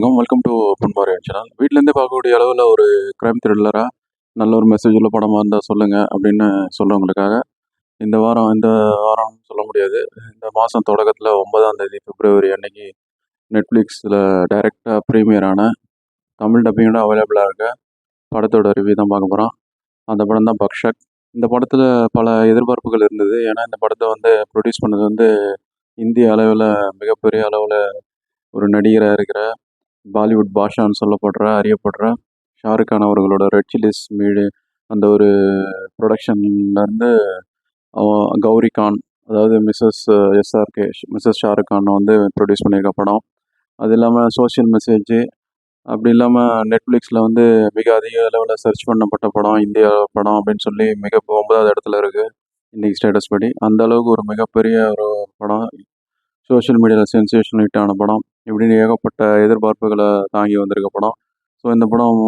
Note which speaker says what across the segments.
Speaker 1: வணக்கம். Welcome to Ponparai channel வீட்டிலேருந்தே பார்க்கக்கூடிய அளவில் ஒரு கிரைம் த்ரில்லராக நல்ல ஒரு மெசேஜ் உள்ள படமாக இருந்தால் சொல்லுங்கள் அப்படின்னு சொல்கிறவங்களுக்காக இந்த வாரம் இந்த வாரம் சொல்ல முடியாது. இந்த மாதம் தொடக்கத்தில் ஒன்பதாம் தேதி பிப்ரவரி அன்னைக்கு நெட்ஃப்ளிக்ஸில் டைரெக்டாக ப்ரீமியரான தமிழ் டப்பிங்கோட அவைலபிளாக இருக்க படத்தோட ரிவ்யூ தான் பார்க்க போகிறோம் அந்த படம் தான் பக்ஷக். இந்த படத்தில் பல எதிர்பார்ப்புகள் இருந்தது. ஏன்னா இந்த படத்தை வந்து ப்ரொடியூஸ் பண்ணது வந்து இந்திய அளவில் மிகப்பெரிய அளவில் ஒரு நடிகராக இருக்கிற பாலிவுட் பாஷான்னு சொல்லப்படுற அறியப்படுற ஷாருக் கான் அவர்களோட ரெட் சில்லிஸ் மீடு அந்த ஒரு ப்ரொடக்ஷன்லேருந்து கௌரி கான் அதாவது Mrs SRK Mrs Shahrukh Khan வந்து ப்ரொடியூஸ் பண்ணியிருக்க படம். அது இல்லாமல் சோஷியல் மெசேஜ் அப்படி இல்லாமல் நெட்ஃப்ளிக்ஸில் வந்து மிக அதிக அளவில் சர்ச் பண்ணப்பட்ட படம் இந்தியா படம் அப்படின்னு சொல்லி மிக ஒன்பதாவது இடத்துல இருக்குது இன்றைக்கி ஸ்டேட்டஸ் படி. அந்த அளவுக்கு ஒரு மிகப்பெரிய ஒரு படம். சோஷியல் மீடியாவில் சென்சேஷன் ஹிட்டான படம். இப்படின்னு ஏகப்பட்ட எதிர்பார்ப்புகளை தாங்கி வந்திருக்க படம். ஸோ இந்த படம்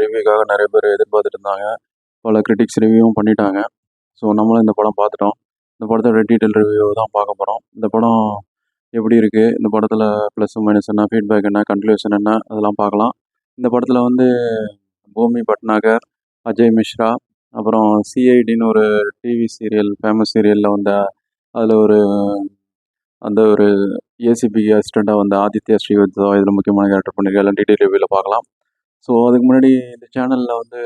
Speaker 1: ரிவ்யூக்காக நிறைய பேர் எதிர்பார்த்துட்டு இருந்தாங்க. பல கிரிட்டிக்ஸ் ரிவ்யூவும் பண்ணிட்டாங்க. ஸோ நம்மளும் இந்த படம் பார்த்துட்டோம். இந்த படத்தோட டீட்டெயில் ரிவ்யூ தான் பார்க்க போகிறோம் இந்த படம் எப்படி இருக்குது இந்த படத்தில் ப்ளஸ் மைனஸ் என்ன? ஃபீட்பேக் என்ன? கன்க்ளூஷன் என்ன? அதெல்லாம் பார்க்கலாம். இந்த படத்தில் வந்து பூமி பட்நாகர் அஜய் மிஸ்ரா அப்புறம் சிஐடின்னு ஒரு டிவி சீரியல் ஃபேமஸ் சீரியலில் வந்த அதில் ஒரு அந்த ஒரு ஏசிபி அசிஸ்டண்ட்டாக வந்த ஆதித்யா ஸ்ரீவத்சா இதில் முக்கியமான கேரக்டர் பண்ணியிருக்காரு எல்லாம் டீட்டெயில் ரிவ்யூவில் பார்க்கலாம். ஸோ அதுக்கு முன்னாடி இந்த சேனலில் வந்து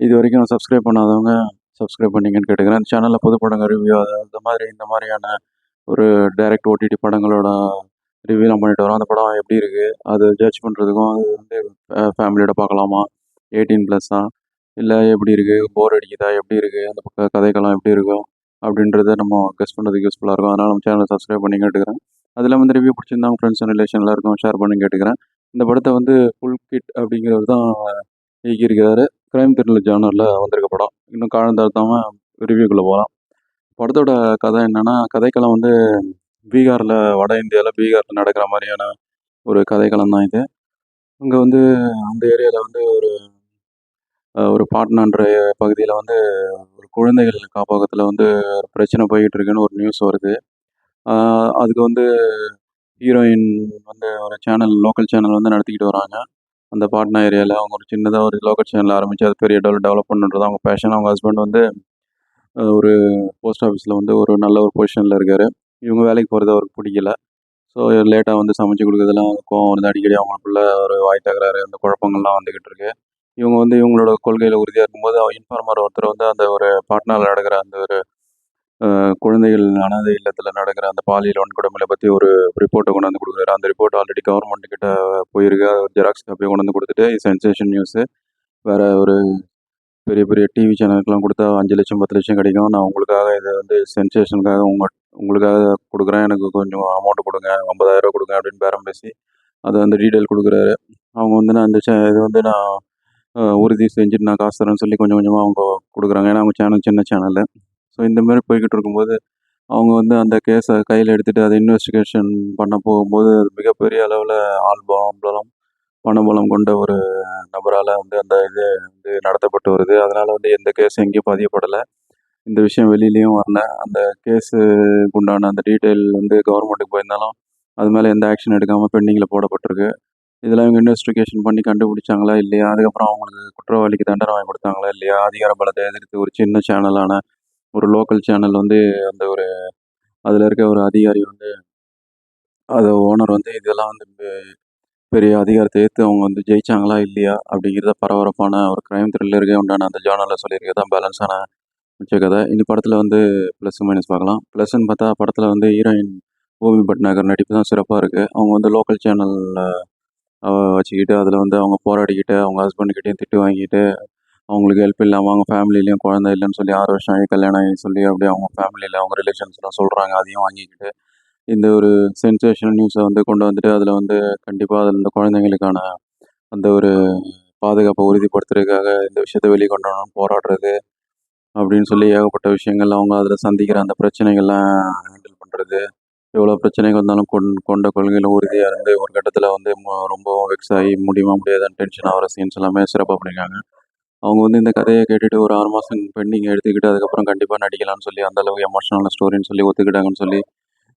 Speaker 1: இது வரைக்கும் சப்ஸ்கிரைப் பண்ணாதவங்க சப்ஸ்கிரைப் பண்ணிங்கன்னு கேட்டுக்கிறேன். இந்த சேனலில் புது படங்கள் ரிவ்யூ அந்த மாதிரி இந்த மாதிரியான ஒரு டைரக்ட் ஓடிடி படங்களோட ரிவ்யூலாம் பண்ணிட்டு வரோம். அந்த படம் எப்படி இருக்குது அது ஜட்ஜ் பண்ணுறதுக்கும் அது வந்து ஃபேமிலியோட பார்க்கலாமா? எயிட்டீன் ப்ளஸ்ஸா இல்லை எப்படி இருக்குது போர் அடிக்குதா? எப்படி இருக்குது அந்த பக்க கதைக்கெல்லாம் எப்படி இருக்கும்? அப்படின்றத நம்ம கெஸ்ட் பண்ணுறதுக்கு யூஸ்ஃபுல்லாக இருக்கும். அதனால் நம்ம சேனலை சப்ஸ்கிரைப் பண்ணி கேட்டுக்கிறேன். அதில் வந்து ரிவ்யூ பிடிச்சிருந்தா ஃப்ரெண்ட்ஸ் அண்ட் ரிலேஷன் எல்லாருக்கும் ஷேர் பண்ணி கேட்டுக்கிறேன். இந்த படத்தை வந்து ஃபுல் கிட் அப்படிங்கிறவர் தான் இயக்கியிருக்கிறாரு. கிரைம் த்ரில்லர் ஜானரில் வந்திருக்க படம். இன்னும் காலம் தாழ்த்தாமல் ரிவ்யூக்குள்ளே போகலாம். படத்தோட கதை என்னென்னா கதைக்களம் வந்து பீகாரில் வட இந்தியாவில் பீகாரில் நடக்கிற மாதிரியான ஒரு கதைக்களம் தான் இது. அங்கே வந்து அந்த ஏரியாவில் வந்து ஒரு ஒரு பாட்னான்ற பகுதியில் வந்து குழந்தைகள் காப்பகத்தில் வந்து பிரச்சனை போய்கிட்டு இருக்குன்னு ஒரு நியூஸ் வருது. அதுக்கு வந்து ஹீரோயின் வந்து ஒரு சேனல் லோக்கல் சேனல் வந்து நடத்திக்கிட்டு வராங்க. அந்த பாட்னா ஏரியாவில் அவங்க ஒரு சின்னதாக ஒரு லோக்கல் சேனல் ஆரம்பித்து அது பெரிய டெவலப் டெவலப் பண்ணுறது அவங்க பேஷன் அவங்க ஹஸ்பண்ட் வந்து ஒரு போஸ்ட் ஆஃபீஸில் வந்து ஒரு நல்ல ஒரு பொசிஷனில் இருக்கார். இவங்க வேலைக்கு போகிறது அவருக்கு பிடிக்கல. ஸோ லேட்டாக வந்து சமைச்சு கொடுக்குறதுலாம் கோவம் வந்து அடிக்கடி அவங்களுக்குள்ள ஒரு வாய் தகராறு அந்த குழப்பங்கள்லாம் வந்துக்கிட்டு இருக்கு. இவங்க வந்து இவங்களோட கொள்கையில் உறுதியாக இருக்கும்போது இன்ஃபார்மர் ஒருத்தர் வந்து அந்த ஒரு பாட்னாவில் நடக்கிற அந்த ஒரு குழந்தைகள் அனாதை இல்லத்தில் நடக்கிற அந்த பாலியல் வன்கொடுமையை பற்றி ஒரு ரிப்போர்ட்டை கொண்டு வந்து கொடுக்குறாரு. அந்த ரிப்போர்ட் ஆல்ரெடி கவர்மெண்ட் கிட்ட போயிருக்கு. ஜெராக்ஸ் காப்பியை கொண்டு வந்து கொடுத்துட்டு சென்சேஷன் நியூஸு வேறு ஒரு பெரிய பெரிய டிவி சேனலுக்குலாம் கொடுத்தா அஞ்சு லட்சம் பத்து லட்சம் கிடைக்கும். நான் உங்களுக்காக இதை வந்து சென்சேஷனுக்காக உங்கள் உங்களுக்காக கொடுக்குறேன். எனக்கு கொஞ்சம் அமௌண்ட் கொடுங்க. ஐம்பதாயிரம் கொடுங்க அப்படின்னு பேரம் பேசி அதை வந்து டீட்டெயில் கொடுக்குறாரு. அவங்க வந்து நான் அந்த சே இது வந்து நான் உறுதி செஞ்சுட்டு நான் காசு தரேன்னு சொல்லி கொஞ்சம் கொஞ்சமாக அவங்க கொடுக்குறாங்க. ஏன்னா அவங்க சேனல் சின்ன சேனலு ஸோ இந்த மாதிரி போய்கிட்டு இருக்கும்போது அவங்க வந்து அந்த கேஸை கையில் எடுத்துகிட்டு அதை இன்வெஸ்டிகேஷன் பண்ண போகும்போது அது மிகப்பெரிய அளவில் ஆள் பலம் பணபலம் கொண்ட ஒரு நபரால் வந்து அந்த இது வந்து நடத்தப்பட்டு வருது. அதனால் வந்து எந்த கேஸும் எங்கேயும் பதியப்படலை. இந்த விஷயம் வெளியிலையும் வரல. அந்த கேஸுக்குண்டான உண்டான அந்த டீட்டெயில் வந்து கவர்மெண்ட்டுக்கு போயிருந்தாலும் அது மேலே எந்த ஆக்ஷன் எடுக்காமல் பெண்டிங்கில் போடப்பட்டிருக்கு. இதெல்லாம் இவங்க இன்வெஸ்டிகேஷன் பண்ணி கண்டுபிடிச்சாங்களா இல்லையா? அதுக்கப்புறம் அவங்களுக்கு குற்றவாளிக்கு தண்டனை வாங்கி கொடுத்தாங்களா இல்லையா? அதிகார பலத்தை எதிர்த்து ஒரு சின்ன சேனலான ஒரு லோக்கல் சேனல் வந்து அந்த ஒரு அதில் இருக்க ஒரு அதிகாரி வந்து அது ஓனர் வந்து இதெல்லாம் வந்து பெரிய அதிகாரத்தை ஏற்று அவங்க வந்து ஜெயிச்சாங்களா இல்லையா? அப்படிங்கிறத பரபரப்பான ஒரு க்ரைம் த்ரில்லருக்கே உண்டான அந்த ஜேர்னலில் சொல்லியிருக்கிறது தான் பேலன்ஸான மிச்ச கதை. இந்த படத்தில் வந்து ப்ளஸ் மைனஸ் பார்க்கலாம். ப்ளஸ்ன்னு பார்த்தா படத்தில் வந்து ஹீரோயின் பூமி பட்நாகர் நடிப்பு தான் சிறப்பாக இருக்குது அவங்க வந்து லோக்கல் சேனலில் வச்சுக்கிட்டு அதில் வந்து அவங்க போராடிக்கிட்டு அவங்க ஹஸ்பண்ட்கிட்டையும் திட்டு வாங்கிட்டு அவங்களுக்கு ஹெல்ப் இல்லாமல் அவங்க ஃபேமிலிலையும் குழந்தை இல்லைன்னு சொல்லி ஆறு வருஷம் ஆகி கல்யாணம் ஆகி சொல்லி அப்படியே அவங்க ஃபேமிலியில் அவங்க ரிலேஷன்ஸ்லாம் சொல்கிறாங்க அதையும் வாங்கிக்கிட்டு இந்த ஒரு சென்சேஷனல் நியூஸை வந்து கொண்டு வந்துட்டு அதில் வந்து கண்டிப்பாக அதில் இந்த குழந்தைங்களுக்கான அந்த ஒரு பாதுகாப்பை உறுதிப்படுத்துறதுக்காக இந்த விஷயத்தை வெளிக்கொண்டு வரணும்னு போராடுறது அப்படின்னு சொல்லி ஏகப்பட்ட விஷயங்கள் அவங்க அதில் சந்திக்கிற அந்த பிரச்சனைகள்லாம் ஹேண்டில் பண்ணுறது எவ்வளோ பிரச்சனைகள் வந்தாலும் கொண் கொண்ட கொள்கையில் உறுதியாக இருந்து ஒரு கட்டத்தில் வந்து ரொம்பவும் வெக்ஸ் ஆகி முடியுமா முடியாதுன்னு டென்ஷன் ஆகிற சீன்ஸ் எல்லாமே சிறப்பாக பண்ணியிருக்காங்க அவங்க வந்து இந்த கதையை கேட்டுட்டு ஒரு ஆறு மாதம் பெண்டிங் எடுத்துக்கிட்டு அதுக்கப்புறம் கண்டிப்பாக நடிக்கலாம்னு சொல்லி அந்த அளவுக்கு எமோஷனல் ஸ்டோரின்னு சொல்லி ஒத்துக்கிட்டாங்கன்னு சொல்லி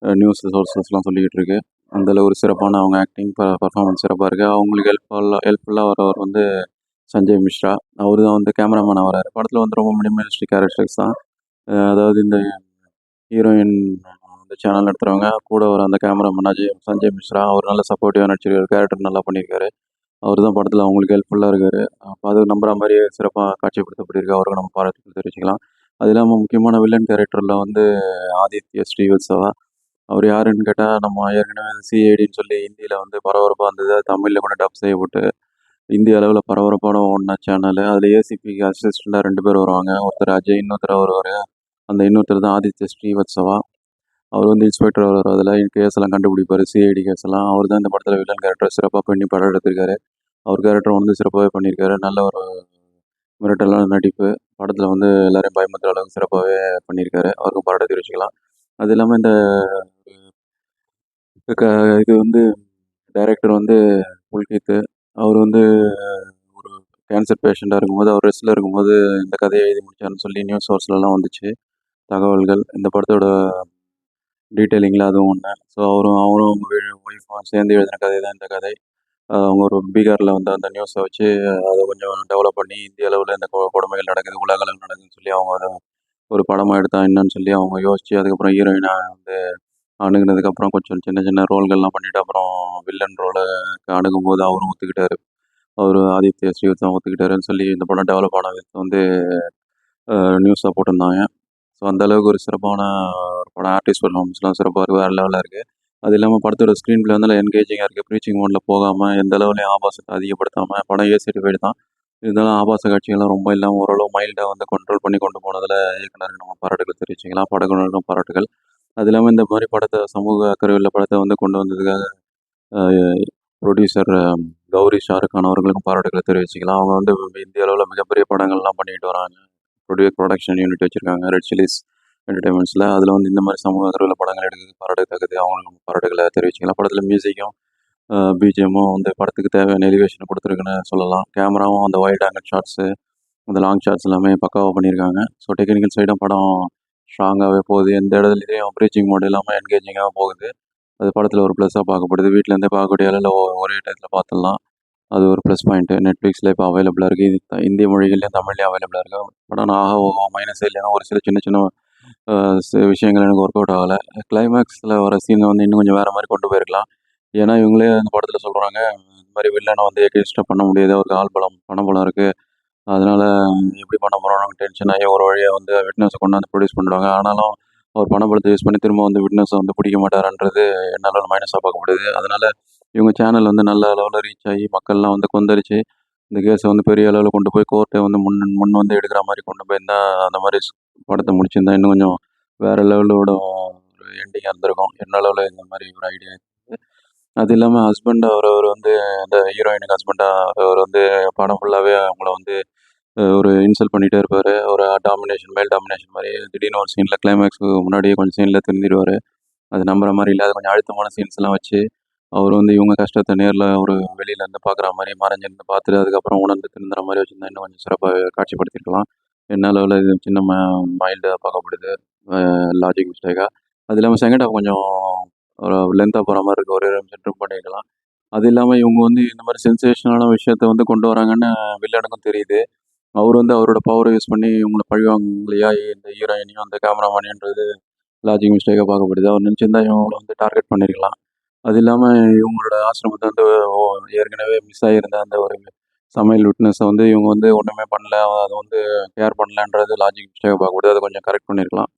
Speaker 1: நியூஸ் சோர்ஸஸ்லாம் சொல்லிக்கிட்டு இருக்கு. அதில் ஒரு சிறப்பான அவங்க ஆக்டிங் பர்ஃபார்மன்ஸ் சிறப்பாக இருக்குது அவங்களுக்கு ஹெல்ப்ஃபுல்லாக ஹெல்ப்ஃபுல்லாக வரவர் வந்து சஞ்சய் மிஸ்ரா. அவர் தான் வந்து கேமராமேன் வராரு படத்தில் வந்து ரொம்ப மினிமலிஸ்டிக் கேரக்டர்ஸ் தான். அதாவது இந்த ஹீரோயின் இந்த சேனல் நடத்துகிறவங்க கூட வர அந்த கேமராமேன் அஜய் சஞ்சய் மிஸ்ரா அவர் நல்ல சப்போர்ட்டிவாக நடிச்சிருக்காரு கேரக்டர் நல்லா பண்ணியிருக்காரு. அவர் தான் படத்தில் அவங்களுக்கு ஹெல்ப்ஃபுல்லாக இருக்காரு. அப்போ அது நம்புற மாதிரியே சிறப்பாக காட்சிப்படுத்தப்பட்டிருக்கு. அவருக்கு நம்ம பாராட்டு தெரிவிச்சுக்கலாம். அது இல்லாமல் முக்கியமான வில்லன் கேரக்டரில் வந்து ஆதித்ய ஸ்ரீவத்சவா. அவர் யாருன்னு கேட்டால் நம்ம ஏற்கனவே சிஐடின்னு சொல்லி ஹிந்தியில் வந்து பரபரப்பாக இருந்தது. தமிழில் கூட டப் செய்யப்பட்டு இந்திய அளவில் பரபரப்பான ஒன்றா சேனல் அதில் ஏசிபிக்கு அசிஸ்டண்ட்டாக ரெண்டு பேர் வருவாங்க. ஒருத்தர் அஜய் இன்னொருத்தர் வருவார். அந்த இன்னொருத்தர் தான் ஆதித்ய ஸ்ரீவத்சவா. அவர் வந்து இன்ஸ்பெக்டர் அவர் அதில் கேஸ் எல்லாம் கண்டுபிடிப்பார். சிஐடி கேஸ் எல்லாம். அவர் தான் இந்த படத்தில் வில்லன் கேரக்டர் சிறப்பாக பண்ணி படம் எடுத்திருக்காரு. அவர் கேரக்டர் வந்து சிறப்பாகவே பண்ணியிருக்காரு. நல்ல ஒரு மிரட்டலான நடிப்பு. படத்தில் வந்து எல்லாரையும் பயமுத்துற அளவுக்கு சிறப்பாகவே பண்ணியிருக்காரு. அவருக்கும் பாராட்ட தெரிவிச்சுக்கலாம் அது இல்லாமல் இந்த க இது வந்து டைரக்டர் வந்து புல்கித்து. அவர் வந்து ஒரு கேன்சர் பேஷண்ட்டாக இருக்கும்போது அவர் ரெஸ்ட்டில் இருக்கும்போது இந்த கதையை எழுதி முடிச்சார்னு சொல்லி நியூஸ் சோர்ஸ்லலாம் வந்துச்சு. தகவல்கள். இந்த படத்தோட டீட்டெயிலிங்கில் அதுவும் ஒன்று ஸோ அவரும் அவரும் அவங்க ஒய்ஃபும் சேர்ந்து எழுதின கதை தான் இந்த கதை. அவங்க ஒரு பீகாரில் வந்து அந்த நியூஸை வச்சு அதை கொஞ்சம் டெவலப் பண்ணி இந்திய அளவில் இந்த கொடுமைகள் நடக்குது உலக அளவில் நடக்குதுன்னு சொல்லி அவங்க அதை ஒரு படமாக எடுத்தா என்னன்னு சொல்லி அவங்க யோசிச்சு அதுக்கப்புறம் ஹீரோயினை வந்து அணுகுனதுக்கப்புறம் கொஞ்சம் சின்ன சின்ன ரோல்கள்லாம் பண்ணிட்டு அப்புறம் வில்லன் ரோலை அணுகும்போது அவரும் ஒத்துக்கிட்டாரு. அவர் ஆதித்ய ஸ்ரீவத்சவம் ஒத்துக்கிட்டாருன்னு சொல்லி இந்த படம் டெவலப் ஆன வந்து நியூஸாக போட்டிருந்தாங்க. ஸோ அந்தளவுக்கு ஒரு சிறப்பான ஒரு படம் ஆர்டிஸ்ட் பர்ஃபார்மன்ஸ்லாம் சிறப்பாக இருக்குது வேறு லெவலில் இருக்குது அது இல்லாமல் படத்தோட ஸ்க்ரீன் பிளே வந்து என்கேஜிங்காக இருக்குது ப்ரீச்சிங் மோடில் போகாமல் எந்த அளவுலையும் ஆபாசத்தை அதிகப்படுத்தாமல் படம் ஏ சர்டிஃபைடு தான் இருந்தாலும் ஆபாச காட்சிகள்லாம் ரொம்ப இல்லாமல் ஓரளவு மைல்டாக வந்து கண்ட்ரோல் பண்ணி கொண்டு போனதில் இயக்குனருக்கு நம்ம பாராட்டுகள் தெரிவிச்சிக்கலாம் படக்குனருக்கும் பாராட்டுகள். அது இல்லாமல் இந்த மாதிரி படத்தை சமூக அக்கறையுள்ள படத்தை வந்து கொண்டு வந்ததுக்காக ப்ரொடியூசர் கௌரி ஷாருக்கான் அவர்களுக்கும் பாராட்டுகளை தெரிவிச்சிக்கலாம் அவங்க வந்து இந்திய அளவில் மிகப்பெரிய படங்கள்லாம் பண்ணிட்டு வராங்க. ப்ரொடியூ ப்ரொடக்ஷன் யூனிட் வச்சுருக்காங்க. ரெட் சில்லிஸ் என்டர்டைன்மெண்ட்ஸில் அதில் வந்து இந்த மாதிரி சமூக அக்கறை படங்கள் எடுக்கிறது பாராட்டத்தக்கது அவங்களுக்கு நம்ம பாராட்டுகளை தெரிவிச்சுக்கலாம். படத்தில் மியூசிக்கும் பிஜிஎம்மும் அந்த படத்துக்கு தேவையான எலிவேஷன் கொடுத்துருக்குன்னு சொல்லலாம். கேமராவும் அந்த ஒயிட் ஆங்கிள் ஷாட்ஸு அந்த லாங் ஷாட்ஸ் எல்லாமே பக்காவாக பண்ணியிருக்காங்க ஸோ டெக்னிக்கல் சைடும் படம் ஸ்ட்ராங்காகவே போகுது. எந்த இடத்துலையும் ப்ரீச்சிங் மோட் இல்லாமல் என்கேஜிங்காக போகுது. அது படத்தில் ஒரு ப்ளஸ்ஸாக பார்க்கப்படுது. வீட்டிலேருந்தே பார்க்கக்கூடிய அளவில் ஒரே டயத்தில் பார்த்துடலாம். அது ஒரு ப்ளஸ் பாயிண்ட்டு நெட்ஃப்ளிக்ஸில் இப்போ அவைலபிளாக இருக்குது இது இந்திய மொழிகள்லையும் தமிழ்லையும் அவைலபிளாக இருக்குது படம் நான் ஆக மைனஸ் இல்லைன்னா ஒரு சில சின்ன சின்ன விஷயங்கள் எனக்கு ஒர்க் அவுட் ஆகலை. கிளைமேக்ஸில் வர சீனை வந்து இன்னும் கொஞ்சம் வேறு மாதிரி கொண்டு போயிருக்கலாம். ஏன்னா இவங்களே அந்த படத்தில் சொல்கிறாங்க இந்த மாதிரி வில்லனை வந்து எக்ஸ்ட்ரா பண்ண முடியாது. அவருக்கு ஆள் பலம் பண பலம் இருக்குது அதனால் எப்படி பண்ண போகிறோம் டென்ஷன் ஆகி ஒரு வழியாக வந்து விட்னஸை கொண்டாந்து ப்ரொடியூஸ் பண்ணிடுவாங்க. ஆனாலும் அவர் பணபலத்தை யூஸ் பண்ணி திரும்ப வந்து விட்னஸை வந்து பிடிக்க மாட்டாருன்றது என்னால் மைனஸாக பார்க்கப்படுது. அதனால் இவங்க சேனல் வந்து நல்ல அளவில் ரீச் ஆகி மக்கள்லாம் வந்து கொந்தளிச்சு இந்த கேஸை வந்து பெரிய அளவில் கொண்டு போய் கோர்ட்டை வந்து முன் முன் வந்து எடுக்கிற மாதிரி கொண்டு போயிருந்தா அந்த மாதிரி படத்தை முடிச்சிருந்தா இன்னும் கொஞ்சம் வேற லெவலோட ஒரு எண்டிங்காக இருந்திருக்கும். என்ன அளவில் இந்த மாதிரி ஒரு ஐடியா அது இல்லாமல் ஹஸ்பண்ட் அவர் அவர் வந்து இந்த ஹீரோயினுக்கு ஹஸ்பண்டாக அவர் வந்து படம் ஃபுல்லாகவே அவங்கள வந்து ஒரு இன்சல்ட் பண்ணிகிட்டே இருப்பார். ஒரு டாமினேஷன் மேல் டாமினேஷன் மாதிரி. திடீர்னு ஒரு சீனில் கிளைமேக்ஸ்க்கு முன்னாடியே கொஞ்சம் சீனில் திருந்திடுவார். அது நம்புற மாதிரி இல்லை. அது கொஞ்சம் அழுத்தமான சீன்ஸ்லாம் வச்சு அவர் வந்து இவங்க கஷ்டத்தை நேரில் ஒரு வெளியில இருந்து பார்க்குற மாதிரி மறைஞ்சிருந்து பார்த்துட்டு அதுக்கப்புறம் உணர்ந்து திருந்துற மாதிரி வச்சுருந்தா இன்னும் கொஞ்சம் சிறப்பாக காட்சிப்படுத்திருக்கலாம். என்ன அளவில் இது சின்ன மைல்டாக பார்க்கப்படுது லாஜிக் மிஸ்டேக்காக அது இல்லாமல் செகண்ட் ஹாஃப் கொஞ்சம் ஒரு லென்த்தாக போகிற மாதிரி இருக்குது ஒரு நிமிஷம் ட்ரிம் பண்ணிக்கலாம் அது இல்லாமல் இவங்க வந்து இந்த மாதிரி சென்சேஷனான விஷயத்த வந்து கொண்டு வராங்கன்னு வில்லனுக்கும் தெரியுது. அவர் வந்து அவரோட பவரை யூஸ் பண்ணி இவங்களை பழிவாங்கலையா இந்த ஹீரோயினையும் அந்த கேமராமேனையுன்றது லாஜிக் மிஸ்டேக்காக பார்க்கப்படுது. அவர் நினச்சிருந்தா இவங்களை வந்து டார்கெட் பண்ணியிருக்கலாம் அது இல்லாமல் இவங்களோட ஆசிரமத்தை வந்து ஓ, ஏற்கனவே மிஸ் ஆகியிருந்த அந்த ஒரு சமையல் விட்னஸை வந்து இவங்க வந்து ஒன்றுமே பண்ணல. அதை வந்து கேர் பண்ணலன்றது லாஜிக் மிஸ்டேக்காக பார்க்கக்கூடாது அதை கொஞ்சம் கரெக்ட் பண்ணியிருக்கலாம்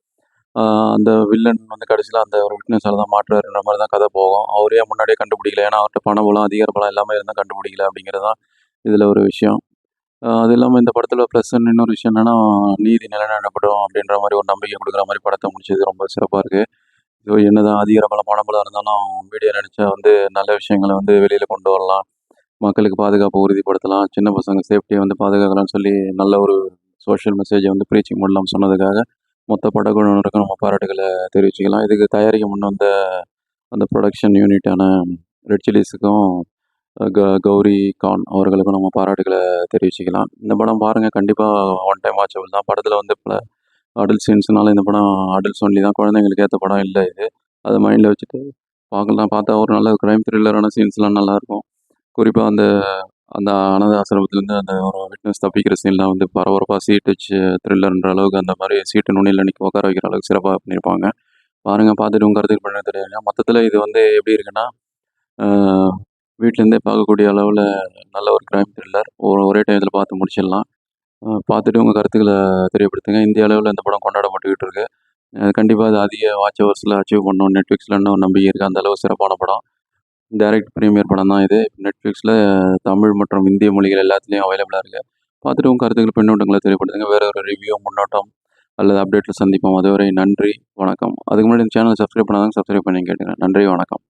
Speaker 1: அந்த வில்லன் வந்து கடைசியில் அந்த ஒரு விட்னஸால் தான் மாற்றுறாருன்ற மாதிரி தான் கதை போகும். அவரே முன்னாடியே கண்டுபிடிக்கல. ஏன்னா அவர்கிட்ட பண பலம் அதிகார பலம் எல்லாமே இருந்தால் கண்டுபிடிக்கல அப்படிங்கிறது தான் இதில் ஒரு விஷயம். அது இல்லாமல் இந்த படத்தில் ப்ளஸ் இன்னொரு விஷயம் என்னென்னா நீதி நிலைநாட்டப்படும் அப்படின்ற மாதிரி ஒரு நம்பிக்கை கொடுக்குற மாதிரி படத்தை முடிச்சது. ரொம்ப சிறப்பாக இருக்குது ஸோ என்னதான் அதிகார பலமான பலம் இருந்தாலும் மீடியா நினச்சா வந்து நல்ல விஷயங்களை வந்து வெளியில் கொண்டு வரலாம். மக்களுக்கு பாதுகாப்பை உறுதிப்படுத்தலாம். சின்ன பசங்க சேஃப்டியை வந்து பாதுகாக்கலாம்னு சொல்லி நல்ல ஒரு சோஷியல் மெசேஜை வந்து ப்ரீச்சிங் பண்ணலாம் சொன்னதுக்காக மொத்த படகுழுவினருக்கும் நம்ம பாராட்டுகளை தெரிவிச்சுக்கலாம். இதுக்கு தயாரிக்க முன் வந்த அந்த ப்ரொடக்ஷன் யூனிட்டான ரெட் சில்லிஸுக்கும் க கௌரி கான் அவர்களுக்கும் நம்ம பாராட்டுகளை தெரிவிச்சுக்கலாம். இந்த படம் பாருங்கள் கண்டிப்பாக ஒன் டைம் வாட்சபிள் தான். படத்தில் வந்து பல அடல்ட் சீன்ஸ்னால இந்த படம் அடல்ட்ஸ் ஒன்லி தான். குழந்தைங்களுக்கு ஏற்ற படம் இல்லை இது. அதை மைண்டில் வச்சுட்டு பார்க்கலாம். பார்த்தா ஒரு நல்ல க்ரைம் த்ரில்லரான சீன்ஸ்லாம் நல்லாயிருக்கும் குறிப்பாக அந்த அந்த அனாதை ஆசிரமத்துலேருந்து அந்த ஒரு விட்னஸ் தப்பிக்கிற சீன்லாம் வந்து பரபரப்பாக சீட் வச்சு த்ரில்லர்ன்ற அளவுக்கு அந்த மாதிரி சீட்டு நுனியில் நிற்க உட்கார வைக்கிற அளவுக்கு சிறப்பாக பண்ணியிருப்பாங்க. பாருங்கள் பார்த்துட்டு உங்கள் கருத்துக்கு பண்ண தெரியுங்க மொத்தத்தில் இது வந்து எப்படி இருக்குன்னா வீட்டிலேருந்தே பார்க்கக்கூடிய அளவில் நல்ல ஒரு க்ரைம் த்ரில்லர் ஒரு ஒரே டைத்தில் பார்த்து முடிச்சிடலாம். பார்த்துட்டு உங்கள் கருத்துக்களை தெரியப்படுத்துங்க. இந்திய அளவில் இந்த படம் கொண்டாடப்பட்டுக்கிட்டு இருக்கு. கண்டிப்பாக அது அதிக வாட்ச் ஹவர்ஸில் அச்சீவ் பண்ணணும். நெட்ஃப்ளிக்ஸில் இன்னும் நம்பிக்கை இருக்குது அந்த அளவு சிறப்பான படம். டைரக்ட் ப்ரீமியர் படம் தான் இது. நெட்ஃப்ளிக்ஸில் தமிழ் மற்றும் இந்திய மொழிகள் எல்லாத்துலேயும் அவைலபிளாக இருக்குது பார்த்துட்டு உங்கள் கருத்துக்கள் பின்னோட்டங்களை தெரியப்படுத்துங்க. வேறு ஒரு ரிவ்யூ முன்னோட்டம் அல்லது அப்டேட்டில் சந்திப்போம். அதுவரை நன்றி வணக்கம். அதுக்கு முன்னாடி இந்த சேனலை சப்ஸ்கிரைப் பண்ணாதான் சப்ஸ்கிரைப் பண்ணி கேட்டுங்க நன்றி வணக்கம்.